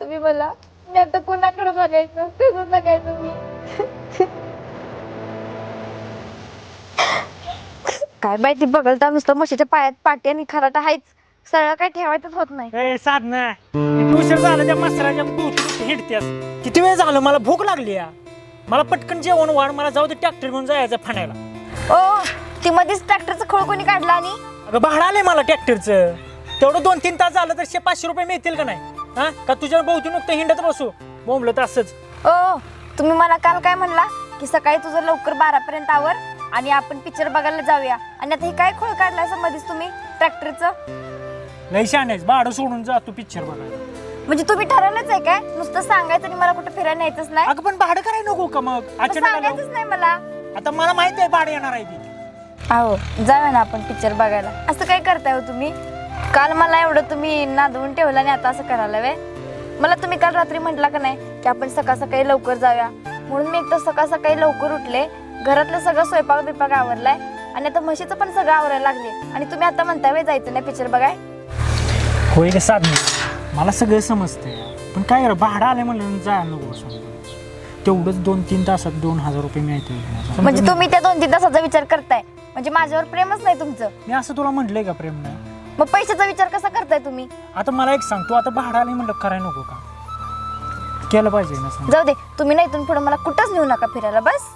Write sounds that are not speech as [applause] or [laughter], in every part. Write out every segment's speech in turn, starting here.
तुम्ही मला? मी आता कोणाकडे बघायचं? कसं बघायचं मी. काय माहिती बघल तर नुसतं म्हशीच्या पायात पाटी आणि खराटा आहेच. सगळं काय ठेवायचंच होत नाही. ए साधना. उशीर झालं त्या मसराच्या हिंडत्यास किती वेळ झालं? मला भूक लागली या. मला पटकन जेवण वाढ. मला जाऊ दे ट्रॅक्टर घेऊन जायचं फाणायला. ओ ती मध्येच ट्रॅक्टरचं खोळ कोणी काढला आणि? अगं भाडं आलंय मला ट्रॅक्टरचं. तेवढं दोन तीन तास झालं तर शे पाचशे रुपये मिळतील का नाही? हा? का तुझ्या भोवती नुकतं हिंडत बसू? बोंबलं तर असंच. ओ तुम्ही मला काल काय म्हणला? की सकाळी तुझं लवकर बारा पर्यंत आवर आणि आपण पिक्चर बघायला जाऊया. आणि आता हे काय खोळ काढलाय मध्येच तुम्ही? ट्रॅक्टरचं लई शाण्यास भाडं सोडून जा तू पिक्चर बघायला. म्हणजे तुम्ही ठरवलंच आहे काय? नुसतं सांगायचं आणि मला कुठे फिरायला न्यायचंच नाही? अगं पण भाडं करायला नको का मग? मग अचानक आलं. सांगायचंच नाही मला. आता मला माहीत आहे भाडं येणार आहे ती. अहो जाऊया ना आपण पिक्चर बघायला. असं काय करताय हो तुम्ही? काल मला एवढं तुम्ही नादवून ठेवलं आणि आता असं करायला वे मला तुम्ही काल रात्री म्हटला का नाही की आपण सकाळ सकाळी लवकर जाऊया? म्हणून मी एकदा सकाळ सकाळी लवकर उठले. घरातलं सगळं स्वयंपाक बिपाक आवरलाय. आणि आता म्हशीचं पण सगळं आवरायला लागले. आणि तुम्ही आता म्हणताय वे जायचं नाही पिक्चर बघाय? होय ग साधन मला सगळं समजतंय. पण काय करा भाडं आलं म्हणलं जायला नको तेवढंच दोन तीन तासात दोन हजार रुपये मिळतील म्हणजे तुम्ही त्या दोन तीन तासाचा विचार करताय. म्हणजे माझ्यावर प्रेमच नाही तुमचं. मी असं तुला म्हटलंय का प्रेम नाही मग पैशाचा विचार कसा करताय तुम्ही? आता मला एक सांग तू आता भाडं आलं म्हणलं करायला नको का? केलं पाहिजे ना सांग. जाऊ दे तुम्ही नाही इथून पुढे मला कुठंच नेऊ नका फिरायला बस.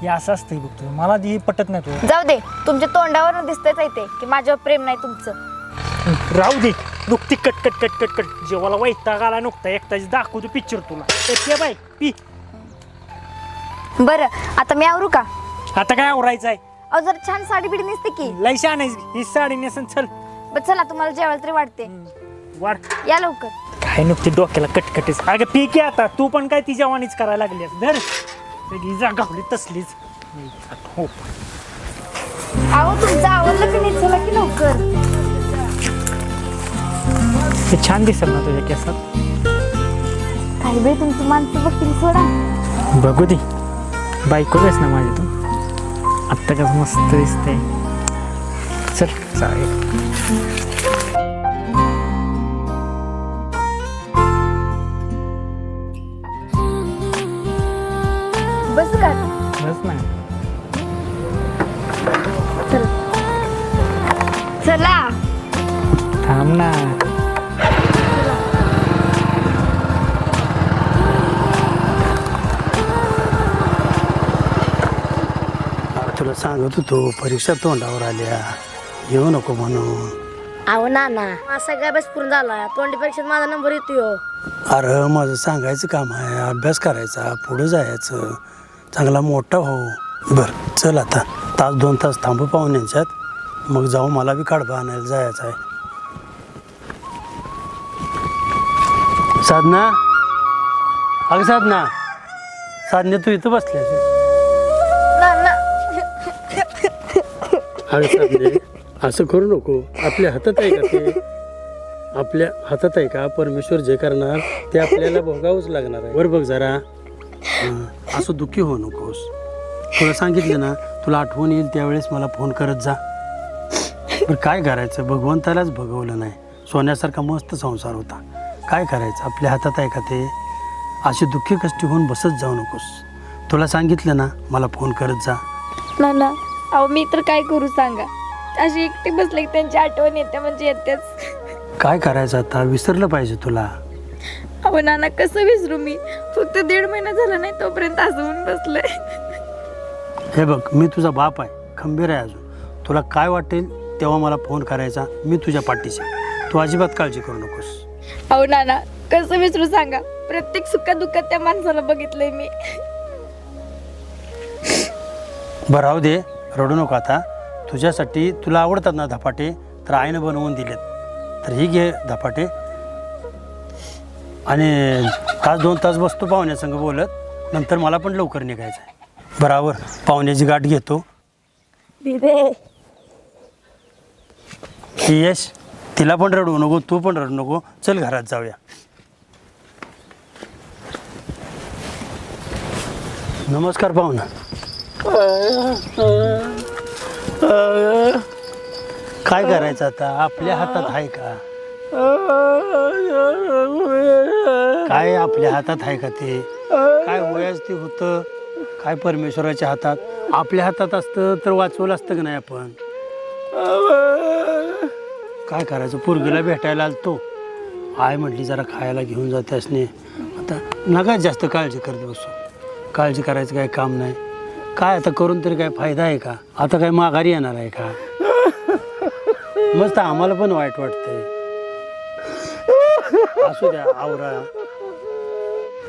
हे असं असतंय बघ तुझं. मला ती पटत नाही तू जाऊ दे तुमच्या तोंडावर दिसतच आहे ते की माझ्यावर प्रेम नाही तुमचं. राहू दे. नुकती cut cut cut cut cut. जेव्हाला वैताग आला नुकता एकटाच दाखवतो पिक्चर तुला. बाय पी बरं आता मी आवरू का? आता काय आवरायचं आहे अहो जर छान साडी बिडी नेसते की. लय छान आहे ही साडी नेसन चल. बरं चला तुम्हाला जेवायला तरी वाटते वाढ. या लवकर. काय नुकती डोक्याला कटकटीस अगं पी की आता. तू पण काय ती जवानीच करायला लागलीस. धर. सगळी जा गावली तसलीच. हो. अहो तुमचं आवडलं की नाही? चला की लवकर. ते छान दिसेल ना तुझ्या केसात. काही वेळ तुमची माणसं बघतील सोडा. बघू दे. बायकोच ना माझी तू. आत्ता कसं मस्त दिसते चल. चालेल बस का बस ना. चला. थांब ना. तुला सांगत होतो परीक्षा तोंडावर आल्या. येऊ नको म्हणून अहो ना ना माझा सगळा अभ्यास पूर्ण झाला. तोंडी परीक्षेत माझा नंबर येतोय अरे माझं सांगायचं काम आहे. अभ्यास करायचा पुढे जायचं. चांगला मोठा हो. बर चल आता. तास दोन तास थांबू पाहुण्यांच्यात मग जाऊ मला बी काढबा आणायला जायचं आहे. साधना? अगं साधना. साधने तू इथं बसल्यास अरे साधने. असं करू नको. आपल्या हातात आहे का ते? [laughs] आपल्या हातात आहे का? परमेश्वर जे करणार ते आपल्याला भोगावंच लागणार आहे. वर बघ जरा. हं, असं दुःखी होऊ नकोस. तुला सांगितलं ना तुला आठवण येईल त्यावेळेस मला फोन करत जा. पण काय करायचं? भगवंतालाच भगवलं नाही. सोन्यासारखा मस्त संसार होता. काय करायचं? आपल्या हातात आहे का ते? अशी दुःखी कष्टी होऊन बसत जाऊ नकोस. तुला सांगितलं ना मला फोन करत जा. नाना अहो मी तर काय करू सांगा? अशी एकटी बसले की त्यांची आठवण येते म्हणजे येतेच. काय करायचं आता? विसरलं पाहिजे तुला. अहो नाना कसं विसरू मी? फक्त दीड महिना झाला नाही तोपर्यंत असं होऊन बसलंय हे बघ मी तुझा बाप आहे खंबीर आहे अजून. तुला काय वाटेल तेव्हा मला फोन करायचा मी तुझ्या पाठीशी आहे. तू अजिबात काळजी करू नकोस. अहो नाना कसं विसरू सांगा? प्रत्येक सुखात दुःखात त्या माणसाला बघितलंय मी. बरं राहू दे. रडू नको आता. तुझ्यासाठी तुला आवडतात ना धपाटे? तर आईनं बनवून दिलेत. तर ही घे धपाटे. आणि तास दोन तास बसतो पाहुण्यासंग बोलत. नंतर मला पण लवकर निघायचं आहे बराबर पाहुण्याची गाठ घेतो. यश तिला पण रडू नको तू पण रडू नको. चल घरात जाऊया. नमस्कार पाहुणा. काय करायचं आता? आपल्या हातात आहे का? काय आपल्या हातात आहे का ते? काय वयाच ते होतं? काय परमेश्वराच्या हातात? आपल्या हातात असतं तर वाचवलं असतं का नाही आपण? काय करायचं? पोरगीला भेटायला आलतो. आय म्हटली जरा खायला घेऊन जाते असणे आता नका जास्त काळजी करत बसू. काळजी करायचं काय काम नाही. काय आता करून तरी काय फायदा आहे का? आता काय माघारी येणार आहे का? मस्त आम्हाला पण वाईट वाटतंय. असू द्या आवरा.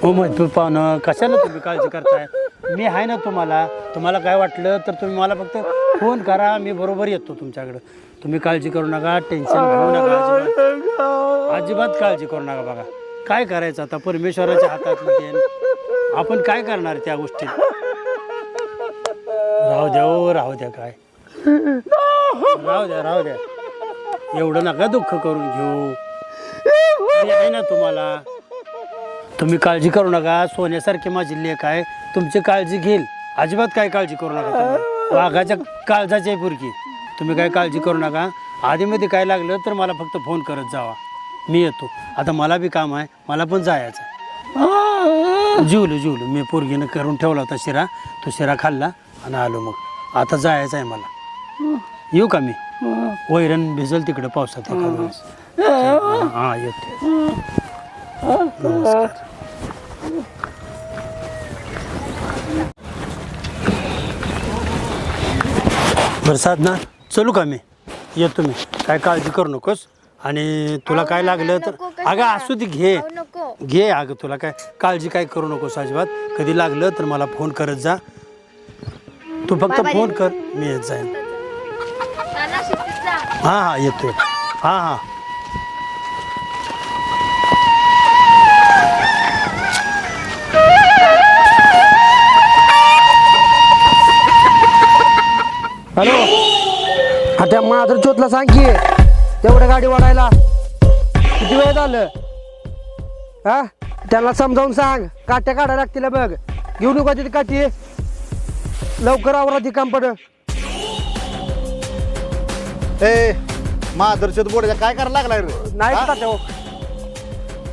हो महत्त्व पाहुणं कशाला तुम्ही काळजी करताय? मी आहे ना तुम्हाला. तुम्हाला काय वाटलं तर तुम्ही मला फक्त फोन करा मी बरोबर येतो तुमच्याकडं. तुम्ही काळजी करू नका टेन्शन घेऊ नका अजिबात. काळजी करू नका बघा. काय करायचं आता? परमेश्वराच्या हातात मध्ये आपण काय करणार त्या गोष्टीत? राहू द्या ओ राहू द्या काय. राहू द्या राहू द्या. एवढं नका दुःख करून घेऊ. मी आहे ना तुम्हाला. तुम्ही काळजी करू नका. सोन्यासारखी माझी लेख आहे. तुमची काळजी घेईल. अजिबात काय काळजी करू नका तुम्ही. वाघाच्या काळजाची आहे पुरकी तुम्ही काय काळजी करू नका. आधीमध्ये काय लागलं तर मला फक्त फोन करत जावा. मी येतो. आता मला बी काम आहे. मला पण जायचं जिवलं जिवलं. मी पोरगीनं करून ठेवला होता शिरा. तो शिरा खाल्ला. आणि आलो मग. आता जायचं आहे मला. येऊ का मी? वैरण भिजल तिकडे पावसात वेळेस हां. हां, येते. नमस्कार. बरं साधना चलू का मी? येतो मी. काय काळजी करू नकोस. आणि तुला काय लागलं तर? अगं असू दे घे. घे अगं तुला काय काळजी काय करू नकोस अजिबात. कधी लागलं तर मला फोन करत जा. तू फक्त फोन कर. मी येत जाईन. हां हां येतो हां हां. हॅलो. हा त्या माधर चोतला सांग की तेवढं गाडी वाढायला. किती वेळ झालं? हा? त्यांना समजावून सांग. काट्या काढायला लागतील बघ. घेऊन का तिथे काठी. लवकर आवरा ती काम पड ए माधुरचोत बोर्डाच्या काय करायला लागलाय रे? नाही हा? तात्या हो.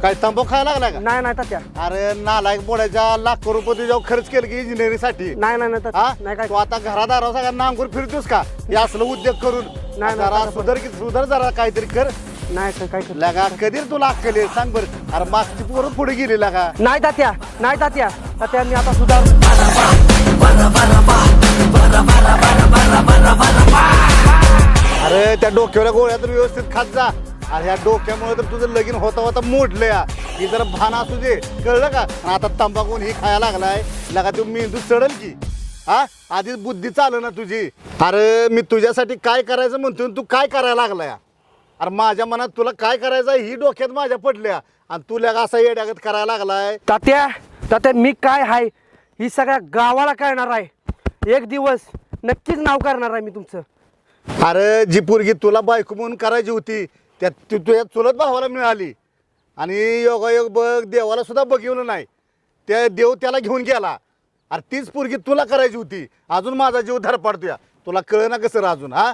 काय तंबू खायला लागलाय का? नाही नाही तात्या. अरे नालायक बोर्डाच्या लाखो रुपये तुझ्या खर्च केलं की इंजिनिअरिंगसाठी. नाही नाही नाही तात्या. हा? नाही काय तू आता घरादारा सगळ्या नांगूर फिरतोस का? हे असलं उद्योग करून. नाही, जरा नाही, सुधर की सुधर जरा काहीतरी कर. नाही काय- काय कर लगा कधी रे तुला अक्कल? सांग बरं. अरे मागची पोरं पुढे गेली लगा. नाही तात्या नाही तात्या. तात्या मी आता सुधार अरे त्या डोक्यावर गोळ्या तर व्यवस्थित खात जा. अरे ह्या डोक्यामुळे तर तुझं लगीन होता होता मोडलं या. ही जर भान असू दे. कळलं का? आणि आता तंबाखून ही खायला लागलाय. लगा तू मेंदू चढल की. हा? आधीच बुद्धी चाल ना तुझी. अरे मी तुझ्यासाठी काय करायचं म्हणतो आणि तू काय करायला लागलाय? अरे माझ्या मनात तुला काय करायचं आहे? ही डोक्यात माझ्या पडल्या. आणि तुला असा येड्यागत करायला लागलाय. तात्या तात्या मी काय हाय? ही सगळ्या गावाला कळणार आहे. एक दिवस नक्कीच नाव करणार आहे मी तुमचं. अरे जी पोरगी तुला बायको म्हणून करायची होती त्यात तू तुझ्या चुलत भावाला मिळाली. आणि योगायोग बघ देवाला सुद्धा बघिवलं नाही. त्या देव त्याला घेऊन गेला. अरे तीच पोरगी तुला करायची होती. अजून माझा जीव धरपाडतोय तुला कळ ना कसं रे अजून हा?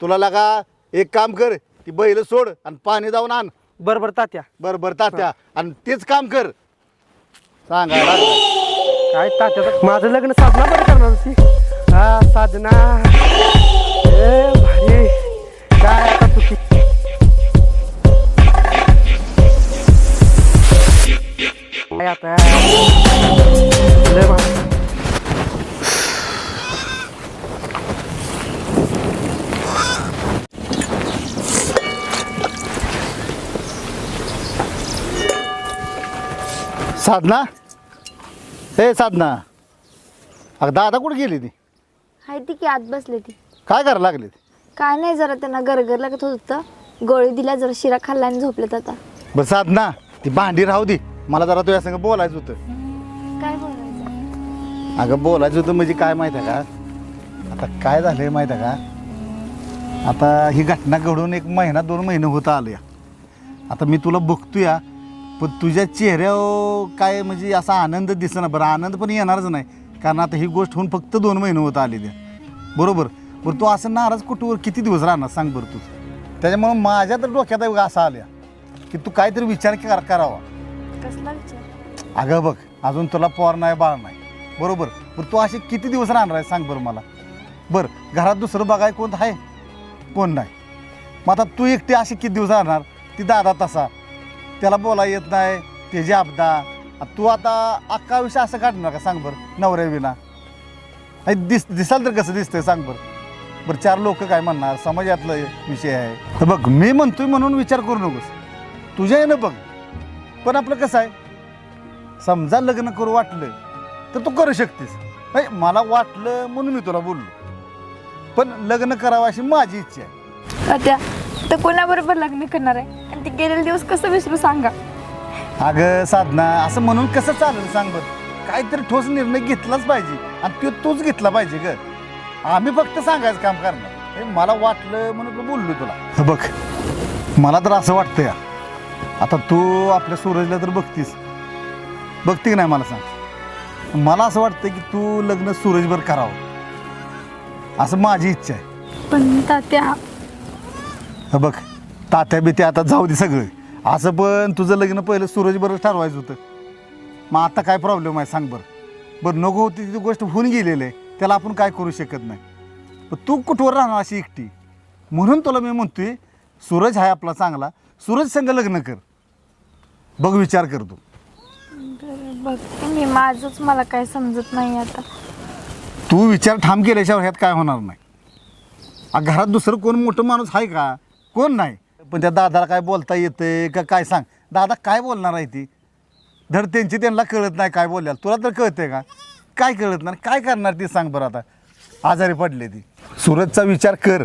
तुला लगा एक काम कर ती बैल सोड आणि पाणी जाऊन आण. बरं बरं तात्या. बरं बरं तात्या. आणि तेच काम कर. लागलाय. काय तात्या माझं लग्न साधना बरं करणार होती. हा साधना. ए भारी काय आता चुकी काय आता? लय मा- साधना? हे साधना. अगं दादा कुठे गेली ती? हाय ती की आत बसले ती. काय करायला लागली ती? काय नाही जरा त्यांना गरगर लागत होतं गोळी दिल्या जरा शिरा खाल्ला आणि झोपलेत आता. बरं साधना ती भांडी राहू दे. मला जरा तुझ्या संग बोलायचं होतं. काय बोलायचं? अगं बोलायचं होतं म्हणजे काय माहिती आहे का? आता काय झालंय माहिती आहे का? आता ही घटना घडून एक महिना दोन महिने होत आले आता मी तुला बघतोय पण तुझ्या चेहऱ्यावर काय म्हणजे असा आनंद दिसेना बरं आनंद पण येणारच नाही. कारण आता ही गोष्ट होऊन फक्त दोन महिने होत आले त्या बरोबर? बरं तू असं नाराज कुठवर? किती दिवस राहणार? सांग बरं तू. त्याच्यामुळं माझ्या तर डोक्यात असं आल्या. की तू काहीतरी विचार कर करावा. कसला विचार? अगं बघ अजून तुला पोर नाही बाळ नाही. बरोबर? बरं तू असे किती दिवस राहणार आहे? सांग बरं मला. बरं घरात दुसरं बघाय कोण आहे? कोण नाही. मग आता तू एकटी अशी किती दिवस राहणार? ती दादा तसा. त्याला बोला येत नाही त्याची आपदा तू आता अख्खा विषय असं काढणार का सांग बरं नवऱ्या विना. अरे दिस दिसाल तर कसं दिसतंय सांग बरं. बरं चार लोक काय म्हणणार? समाजातला विषय आहे. तर बघ मी म्हणतोय म्हणून विचार करू नकोस. तुझ्या येणं बघ. पण आपलं कसं आहे? समजा लग्न करू वाटलं तर तू करू शकतेस. नाही मला वाटलं म्हणून मी तुला बोललो. पण लग्न करावं अशी माझी इच्छा आहे. तर कोणाबरोबर लग्न करणार आहे? आणि ते गेलेले दिवस कसं विसरू सांगा. अगं साधना असं म्हणून कसं चालेल सांग बरं. काहीतरी ठोस निर्णय घेतलाच पाहिजे आणि तो तूच घेतला पाहिजे ग. आम्ही फक्त सांगायचं काम करणार. हे मला वाटलं म्हणून मी बोललो तुला. बघ मला तर असं वाटतं या. आता तू आपल्या सूरजला तर बघतीस. बघते की नाही मला सांग. मला असं वाटतं की तू लग्न सूरजवर करावं. असं माझी इच्छा आहे. पण तात्या हे बघ तात्या बी ते आता जाऊ दे सगळं. असं पण तुझं लग्न पहिलं सूरज बरोबर ठरवायचं होतं. मग आता काय प्रॉब्लेम आहे सांग बरं. बरं नको होती ती गोष्ट होऊन गेलेली आहे. त्याला आपण काय करू शकत नाही. पण तू कुठवर राहणार अशी एकटी? म्हणून तुला मी म्हणतोय सूरज आहे आपला चांगला. सूरज संग लग्न कर. बघ विचार कर तू. बघ मी माझंच मला काय समजत नाही आता. तू विचार ठाम केल्याशिवाय ह्यात काय होणार नाही. आ, घरात दुसरं कोण मोठं माणूस आहे का? कोण नाही. पण त्या दादाला काय बोलता येते का काय सांग. दादा काय बोलणार आहे ती? धड त्यांची त्यांना कळत नाही काय बोलल्या तुला तर कळते का? काय कळत नाही? काय करणार ती सांग बरं आता. आजारी पडले ती. सूरजचा विचार कर.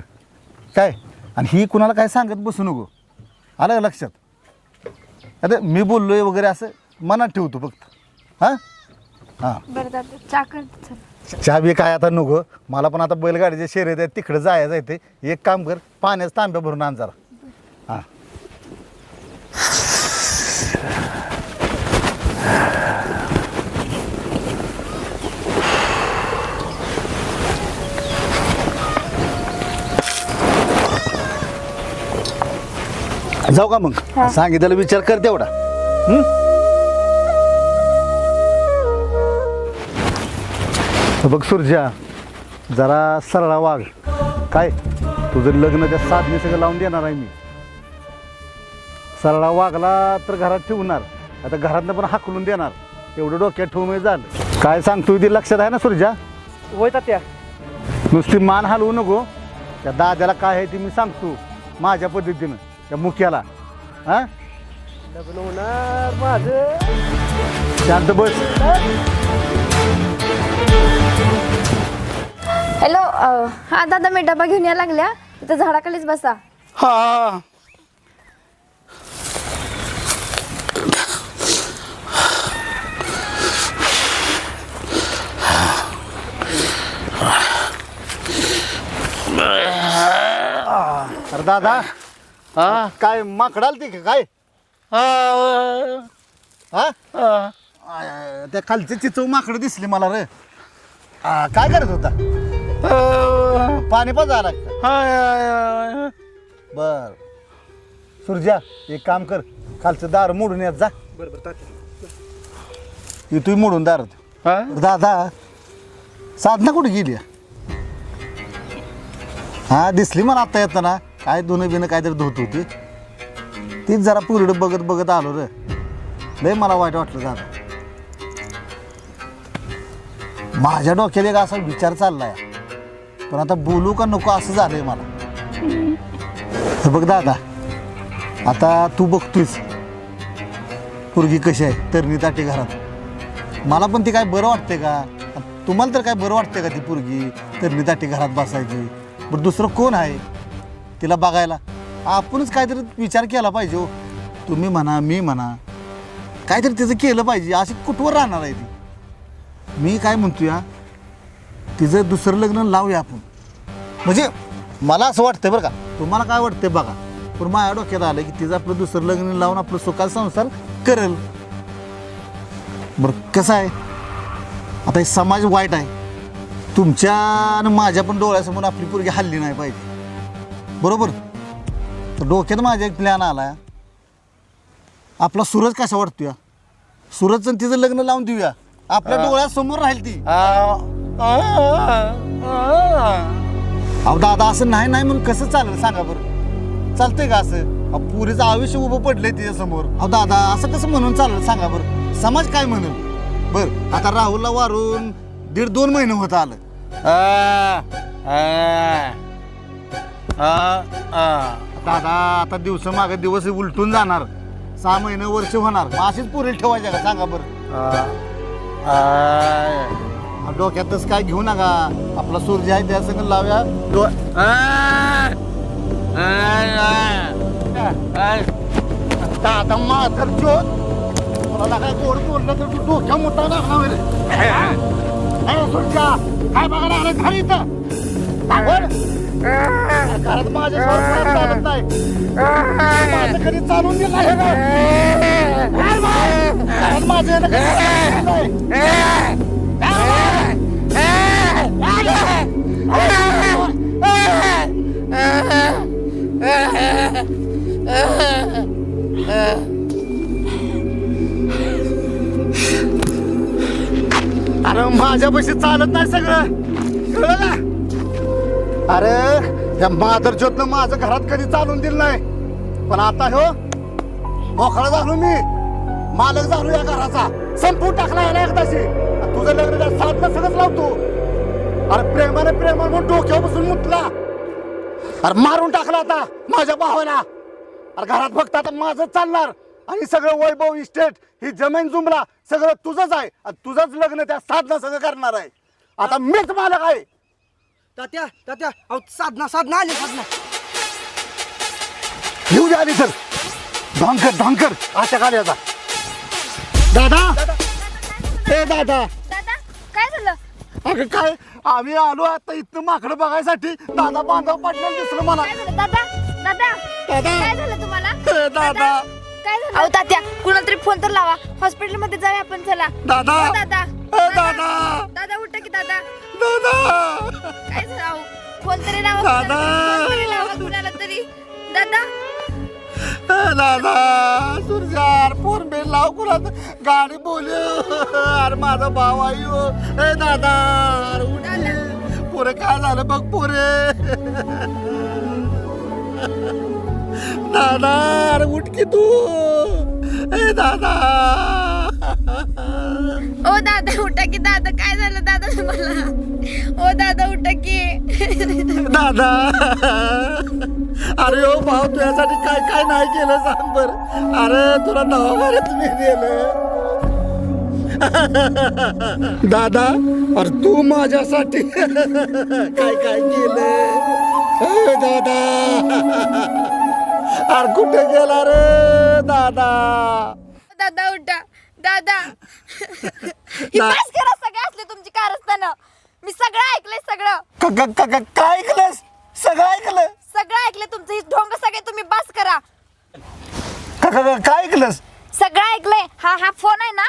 काय? आणि ही कुणाला काय सांगत बसू नको. आलं का लक्षात? अरे मी बोललोय वगैरे असं मनात ठेवतो फक्त. हां? हां. बरं तात्या चहा बी काय आता नको. मला पण आता बैलगाडीचे शर्यत आहेत तिकडे जायचं आहे ते. एक काम कर पाण्याचं तांब्या भरून आण जरा. हां. जाऊ का मग. सांगितलं विचार कर तेवढा. हं? बघ सुरजा जरा सरळा वाघ. काय? तुझं लग्न त्या साधने सगळं लावून देणार आहे मी. सरळा वागला तर घरात ठेवणार आता घरातनं पण हाकलून देणार. एवढं डोक्यात ठेवून झालं. काय सांगतो ते लक्षात आहे ना सुरजा होय तात्या. नुसती मान हलवू नको. त्या दाद्याला काय आहे ते मी सांगतो माझ्या पद्धतीनं त्या मुख्याला हां? लग्न होणार माझं. शांत बस. हॅलो हा दादा मी डबा घेऊन या लागल्या. इथं झाडाखालीच बसा. हा. अरे दादा हा? काय माकडाल ते काय? हा हा? त्या खालचे चिचव माकडं दिसली मला रे. आ, काय करत होता? पाणी पण झाला बर. सुरजा एक काम कर. खालचं दार मोडून येत जा. बरोबर तात्या. इथून मोडून दारात. दादा साधना कुठे गेली? हा दिसली मला आता येताना. काय दोन बिनं काहीतरी धुत होती. तीच जरा पुरडं बघत बघत आलो रे. लय मला वाईट वाटलं दादा. माझ्या डोक्यात एक असा विचार चाललाय. पण आता बोलू का नको असं झालंय मला. हे बघ दादा आता तू बघतोयस. पोरगी कशी आहे? तरणी ताटी घरात. मला पण ती काय बरं वाटते का? तुम्हाला तर काय बरं वाटते का ती पोरगी तरणी ताटी घरात बसायची? बरं दुसरं कोण आहे? तिला बघायला. आपणच काहीतरी विचार केला पाहिजे हो. तुम्ही म्हणा मी म्हणा काहीतरी तिचं केलं पाहिजे. अशी कुठवर राहणार आहे ती? मी काय म्हणतो या तिचं दुसरं लग्न लावूया आपण. म्हणजे मला असं वाटतंय बरं का तुम्हाला काय वाटतंय बघा. पण माझ्या डोक्यात आलं की तिचं आपलं दुसरं लग्न लावून आपलं सुखाचा संसार करेल. बरं कसं आहे? आता हे समाज वाईट आहे. तुमच्या आणि माझ्या पण डोळ्यासमोर आपली पोरगी हल्ली नाही पाहिजे. बरोबर? तर डोक्यात माझा एक प्लॅन आला आपला सूरज कसा वाटतोय? सूरजचं आणि तिचं लग्न लावून देऊया. आपल्या डोळ्यासमोर राहील ती. अहो दादा असं नाही नाही म्हणून कसं चालेल? सांगा बरं. चालतंय का असं? अहो, पुरीचं आयुष्य उभं पडलंय तिच्यासमोर. अहो दादा असं कसं म्हणून चालेल? सांगा बरं. समाज काय म्हणेल? बरं आता राहुलला वारून दीड दोन महिने होत आलं. दादा आता दिवस मागे दिवस उलटून जाणार. सहा महिने वर्ष होणार. मग अशीच पुरी ठेवायच्या का? सांगा बरं. डोक्यातच काय घेऊ नका. आपला सूर्य आहे त्या संग लाव्या. डो- दादा मातर ज्योत मला काय गोड बोललं तर तू डोक्या मोठा लागणार सूर्या काय बघायला आलं घरी आवड? घरात माझ्या चालत नाही. माझं कधी चालून दिलं आहे का? अरे माझ्यापाशी चालत नाही सगळं. कळलं? का अरे या मादर ज्योतनं माझं घरात कधी चालून दिलं नाही. पण आता हो मोकळा झालो मी. मालक झालो या घराचा. संपून टाकला ना एकदाशी. तुझं लग्न सात सगळंच लावतो. अरे प्रेमाने प्रेमाने म्हणून डोक्यावर बसून मुतला. अरे मारून टाकला आता माझ्या भावाला. अरे घरात फक्त आता माझं चालणार. आणि सगळं वैभव इस्टेट ही जमीन जुमला सगळं तुझंच आहे. आणि तुझंच लग्न त्या साधना सगळं करणार आहे. आता मीच मालक आहे. तात्या तात्या अहो साधना साधना आली साधना. येऊ दे आली सर ढांकर ढांकर आशा काल्याचा दादा. ए दादा. दादा काय झालं? अगं काय? आम्ही आलो आता इथं माकडं बघायसाठी. दादा बांधव पाटलं दिसलं मला. काय झालं दादा? दादा? दादा. काय झालं तुम्हाला? ए, दादा. काय झालं? अहो तात्या कुणाला तरी फोन तर लावा. हॉस्पिटलमध्ये जाऊया आपण चला. दादा. ओ, दादा. ए, दादा. दादा. उठा की दादा. दादा. काय झालं अहो? फोन तरी लावा दादा. फोन तरी लावा कुणाला तरी. दादा. ए, दादा. भाव कुणाचं? गाडी बोल. अरे माझा भाव आई हो. ए दादा अरे उठ. पोरे काय झालं बघ पोरे. दादा अरे उठ की तू. ए दादा. ओ दादा उठा की दादा. काय झालं दादा तुम्हाला? ओ दादा उठा की. दादा. अरे ओ भाऊ तुझ्यासाठी काय काय नाही केलं सांग बर. अरे तुला दवाखान्यात मी नेलं. दादा अरे तू माझ्यासाठी काय काय केलं? दादा. अरे कुठे गेला रे दादा? दादा उठा दादा. [laughs] ही दा- बस करा सगळे असले तुमची कारस्थानं? मी सगळं ऐकलंय सगळं. क- क- क- क- काय ऐकलंस सगळं ऐकलं. सगळं ऐकलंय तुमचं. ही ढोंग सगळे तुम्ही बस करा. क- क- क- काय ऐकलंस? सगळं ऐकलंय. हा हा फोन आहे ना?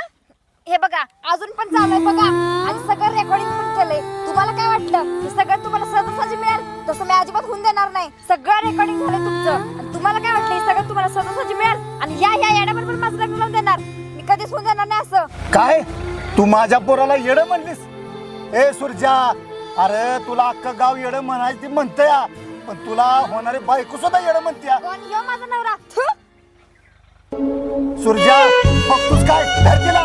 हे बघा अजून पण चालू आहे बघा. आणि सगळं रेकॉर्डिंग पण केलंय. तुम्हाला काय वाटलं? हे सगळं तुम्हाला सहजासहजी मिळेल? तसं मी अजिबात होऊन देणार नाही. सगळं रेकॉर्डिंग झालंय तुमचं. आणि तुम्हाला काय वाटलं? हे सगळं तुम्हाला सहजासहजी मिळेल? आणि या या येण्याबरोबर माझं लग्न लावून देणार. कधीच होऊन देणार नाही असं. काय? तू माझ्या पोराला येड म्हणलीस? ए सुरजा! अरे तुला अख्खं गाव येड म्हणायची ती म्हणते या. पण तुला होणारी बायको सुद्धा येड म्हणते कोण? यो माझा नवरा. थू. सुरजा बघतोस काय? धर तिला.